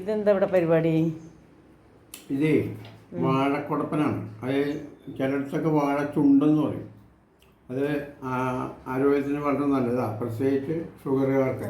ഇതെന്താ ഇവിടെ പരിപാടി? ഇതേ വാഴക്കുടപ്പനാണ്. അത് ചിലയിടത്തൊക്കെ വാഴ ചുണ്ടെന്ന് പറയും. അത് ആരോഗ്യത്തിന് വളരെ നല്ലതാണ് പ്രത്യേകിച്ച് ഷുഗറുകാർക്ക്.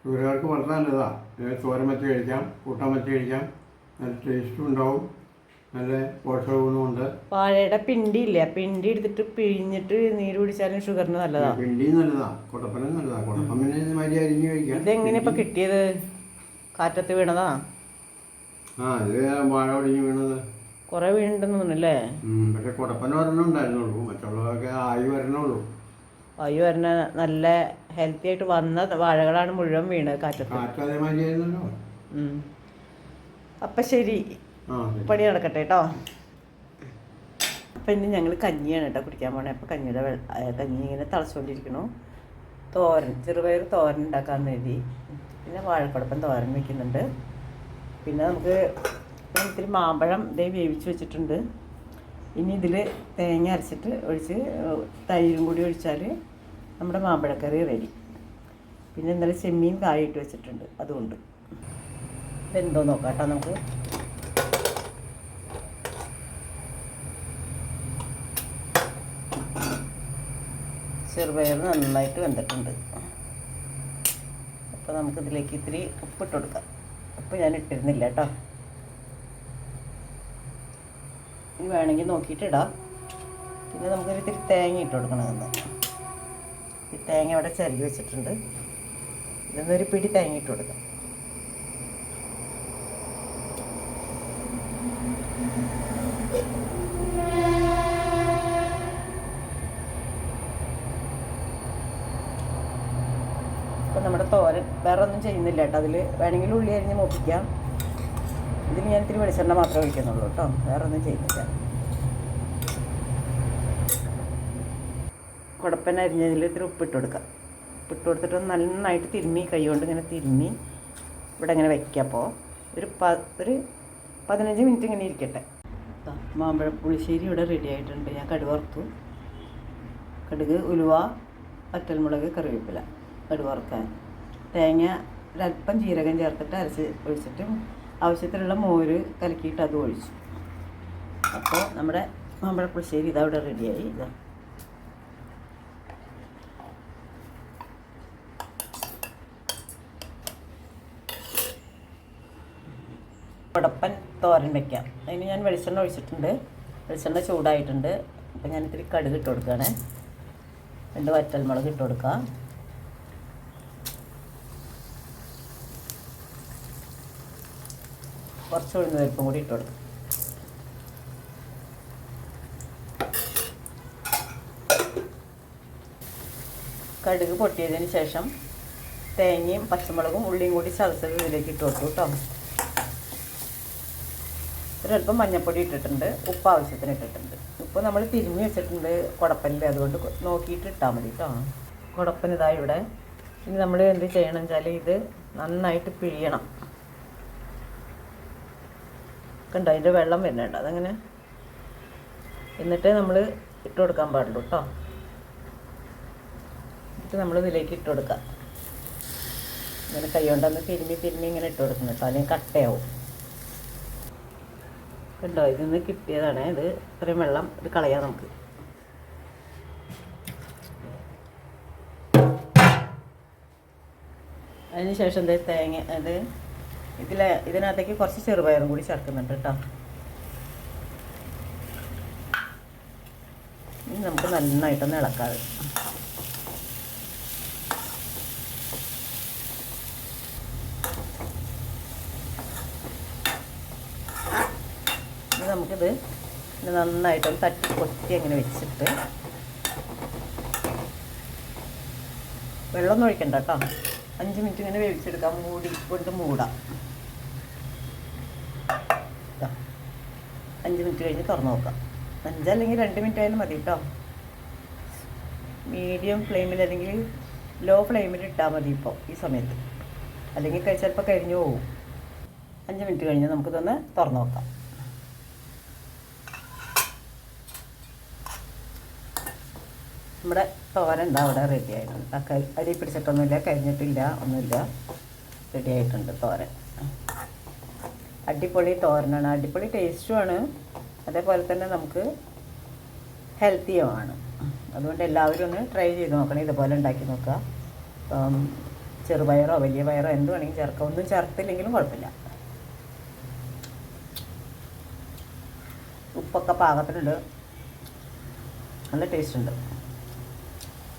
ഷുഗറുകാർക്ക് വളരെ നല്ലതാണ് തോരൻ വെച്ച് കഴിക്കാം കൂട്ടാൻ വെച്ച് കഴിക്കാം. നല്ല ടേസ്റ്റും ഉണ്ടാവും. നല്ല പോഷക ഗുണമുണ്ട് വാഴയുടെ പിണ്ടി ഇല്ല പിണ്ടി എടുത്തിട്ട് പിഴിഞ്ഞിട്ട് നീര് കുടിച്ചാലും ഷുഗറിന് നല്ലതാണ് പിണ്ടി നല്ലതാണ് കുടപ്പന നല്ലതാണ് കുടപ്പം പിന്നെ അരിഞ്ഞ് കഴിക്കാം. ഇതെങ്ങനെയാ ഇപ്പൊ കിട്ടിയത്? കാറ്റത്ത് വീണതാ? ആ ഇത് വാഴ ഒടിഞ്ഞ് വീണത്. കുറെ തോന്നുന്നല്ലേ പക്ഷെ മറ്റുള്ളതൊക്കെ ആയി വരണുള്ളൂ. വായു വരുന്ന നല്ല ഹെൽത്തി ആയിട്ട് വന്ന വാഴകളാണ് മുഴുവൻ വീണത് കാറ്റത്ത്. അപ്പൊ ശരി. പണി നടക്കട്ടെ കേട്ടോ അപ്പം ഇനി ഞങ്ങൾ കഞ്ഞിയാണ് കേട്ടോ കുടിക്കാൻ പോണേ. അപ്പോൾ കഞ്ഞിയുടെ കഞ്ഞി ഇങ്ങനെ തളച്ചുകൊണ്ടിരിക്കണു തോരൻ ചെറുപയർ തോരൻ ഉണ്ടാക്കാമെന്ന് എഴുതി പിന്നെ വാഴക്കുടപ്പൻ തോരൻ വെക്കുന്നുണ്ട്. പിന്നെ നമുക്ക് ഇത്തിരി മാമ്പഴം ഇതേ വേവിച്ച് വെച്ചിട്ടുണ്ട്. ഇനി ഇതിൽ തേങ്ങ അരച്ചിട്ട് ഒഴിച്ച് തൈരും കൂടി ഒഴിച്ചാൽ നമ്മുടെ മാമ്പഴക്കറി റെഡി. പിന്നെ ഇന്നലെ ചെമ്മീൻ കായിട്ട് വെച്ചിട്ടുണ്ട് അതുകൊണ്ട് എന്തോ നോക്കാം കേട്ടോ നമുക്ക്. ചെറുപയർ നന്നായിട്ട് വെന്തിട്ടുണ്ട്. അപ്പോൾ നമുക്കിതിലേക്ക് ഇത്തിരി ഉപ്പിട്ട് കൊടുക്കാം ഉപ്പ് ഞാൻ ഇട്ടിരുന്നില്ല കേട്ടോ. ഇനി വേണമെങ്കിൽ നോക്കിയിട്ട് ഇടാം. പിന്നെ നമുക്കൊരു ഇത്തിരി തേങ്ങ ഇട്ട് കൊടുക്കണമെന്ന് ഈ തേങ്ങ ഇവിടെ ചിരകി വെച്ചിട്ടുണ്ട്. ഇതൊന്നൊരു പിടി തേങ്ങ ഇട്ട് കൊടുക്കാം നമ്മുടെ തോരൻ. വേറെ ഒന്നും ചെയ്യുന്നില്ല കേട്ടോ. അതിൽ വേണമെങ്കിൽ ഉള്ളി അരിഞ്ഞ് മൂപ്പിക്കാം. ഇതിൽ ഞാൻ ഇത്തിരി വെളിച്ചെണ്ണ മാത്രമേ ഒഴിക്കുന്നുള്ളൂ കേട്ടോ. വേറെ ഒന്നും ചെയ്യുന്നില്ല. കുടപ്പൻ അരിഞ്ഞതിൽ ഇത്തിരി ഉപ്പിട്ട് കൊടുക്കാം. ഉപ്പിട്ട് കൊടുത്തിട്ട് നന്നായിട്ട് തിരുമ്മി കൈ കൊണ്ട് ഇങ്ങനെ തിരുമ്മി ഇവിടെ ഇങ്ങനെ വയ്ക്കുക അപ്പോൾ ഒരു പ ഒരു പതിനഞ്ച് മിനിറ്റ് ഇങ്ങനെ ഇരിക്കട്ടെ. മാമ്പഴം പുളിശ്ശേരി ഇവിടെ റെഡി ആയിട്ടുണ്ട്. ഞാൻ കടുക് വറുത്തു. കടുക് ഉലുവ വറ്റൽമുളക് കറിവേപ്പില. കടുക് വറുക്കാൻ. തേങ്ങ ഒരല്പം ജീരകം ചേർത്തിട്ട് അരച്ച് ഒഴിച്ചിട്ട് ആവശ്യത്തിനുള്ള മോര് കലക്കിയിട്ട് അത് ഒഴിച്ചു. അപ്പോൾ നമ്മുടെ മാമ്പഴ പുളിശ്ശേരി ഇതാ ഇവിടെ റെഡിയായി. ഇതാ. കുടപ്പൻ തോരൻ വെക്കാം. അതിന് ഞാൻ വെളിച്ചെണ്ണ ഒഴിച്ചിട്ടുണ്ട്. വെളിച്ചെണ്ണ ചൂടായിട്ടുണ്ട്. അപ്പം ഞാൻ ഇത്തിരി കടുക് ഇട്ട് കൊടുക്കുകയാണ്. രണ്ട് വറ്റൽമുളക് ഇട്ട് കൊടുക്കാം. കുറച്ച് ഉഴുന്ന് പരിപ്പും കൂടി ഇട്ട് കൊടുക്കാം. കടുക് പൊട്ടിയതിന് ശേഷം തേങ്ങയും പച്ചമുളകും ഉള്ളിയും കൂടി ചതച്ചത് ഇതിലേക്ക് ഇട്ട് കൊടുത്തു കേട്ടോ. ഒരല്പം മഞ്ഞൾപ്പൊടി ഇട്ടിട്ടുണ്ട് ഉപ്പ് ആവശ്യത്തിന് ഇട്ടിട്ടുണ്ട്. ഉപ്പ് നമ്മൾ തിരിഞ്ഞ് വെച്ചിട്ടുണ്ട് കുടപ്പനിൽ അതുകൊണ്ട് നോക്കിയിട്ട് ഇട്ടാൽ മതി കേട്ടോ. കുടപ്പനിതായി ഇവിടെ. ഇനി നമ്മൾ എന്ത് ചെയ്യണം വെച്ചാൽ ഇത് നന്നായിട്ട് പിഴിയണം. കണ്ടോ? അതിന്റെ വെള്ളം വരുന്നുണ്ട്. അതങ്ങനെ എന്നിട്ടേ നമ്മൾ ഇട്ട് കൊടുക്കാൻ പാടുള്ളൂ കേട്ടോ എന്നിട്ട് നമ്മൾ ഇതിലേക്ക് ഇട്ട് കൊടുക്കാം. ഇങ്ങനെ കൈ കൊണ്ടൊന്ന് തിരുമ്മി തിരുമ്മി ഇങ്ങനെ ഇട്ട് കൊടുക്കണം കേട്ടോ അല്ലെങ്കിൽ കട്ടയാവും. കണ്ടോ? ഇതിൽ നിന്ന് കിട്ടിയതാണ്. ഇത് ഇത്രയും വെള്ളം ഇത് കളയാം നമുക്ക്. അതിന് ശേഷം തേങ്ങ അത് ഇതിലെ ഇതിനകത്തേക്ക് കുറച്ച് ചെറുപയറും കൂടി ചേർക്കുന്നുണ്ട് കേട്ടോ. ഇനി നമുക്ക് നന്നായിട്ടൊന്ന് ഇളക്കാതെ. നമുക്കിത് നന്നായിട്ടൊന്ന് തട്ടി കൊത്തി അങ്ങനെ വെച്ചിട്ട് വെള്ളമൊന്നും ഒഴിക്കണ്ട കേട്ടോ. അഞ്ച് മിനിറ്റ് ഇങ്ങനെ വേവിച്ചെടുക്കാം. മൂടി കൊണ്ട് മൂടാം. അഞ്ച് മിനിറ്റ് കഴിഞ്ഞ് തുറന്നു നോക്കാം. അഞ്ചല്ലെങ്കിൽ രണ്ട് മിനിറ്റ് ആയാലും മതി കേട്ടോ മീഡിയം ഫ്ലെയിമിൽ അല്ലെങ്കിൽ ലോ ഫ്ലെയിമിൽ ഇട്ടാൽ മതി ഇപ്പോൾ ഈ സമയത്ത്. അല്ലെങ്കിൽ ചിലപ്പോൾ കരിഞ്ഞു പോകും അഞ്ച് മിനിറ്റ് കഴിഞ്ഞ് നമുക്കിതൊന്ന് തുറന്നു നോക്കാം. നമ്മുടെ തോരൻ എന്താ അവിടെ റെഡി ആയിട്ടുണ്ട്. അരി പിടിച്ചിട്ടൊന്നുമില്ല കരിഞ്ഞിട്ടില്ല ഒന്നുമില്ല. റെഡി ആയിട്ടുണ്ട് തോരൻ. അടിപൊളി തോരനാണ്. അടിപൊളി ടേസ്റ്റുമാണ് അതേപോലെ തന്നെ നമുക്ക് ഹെൽത്തിയുമാണ് അതുകൊണ്ട് എല്ലാവരും ഒന്ന് ട്രൈ ചെയ്ത് നോക്കണം. ഇതുപോലെ ഉണ്ടാക്കി നോക്കുക. ഇപ്പം ചെറുപയറോ വലിയ പയറോ എന്ത് വേണമെങ്കിലും ചേർക്കാം. ഒന്നും ചേർത്തില്ലെങ്കിലും കുഴപ്പമില്ല. ഉപ്പൊക്കെ പാകത്തിനുണ്ട്. നല്ല ടേസ്റ്റ് ഉണ്ട്.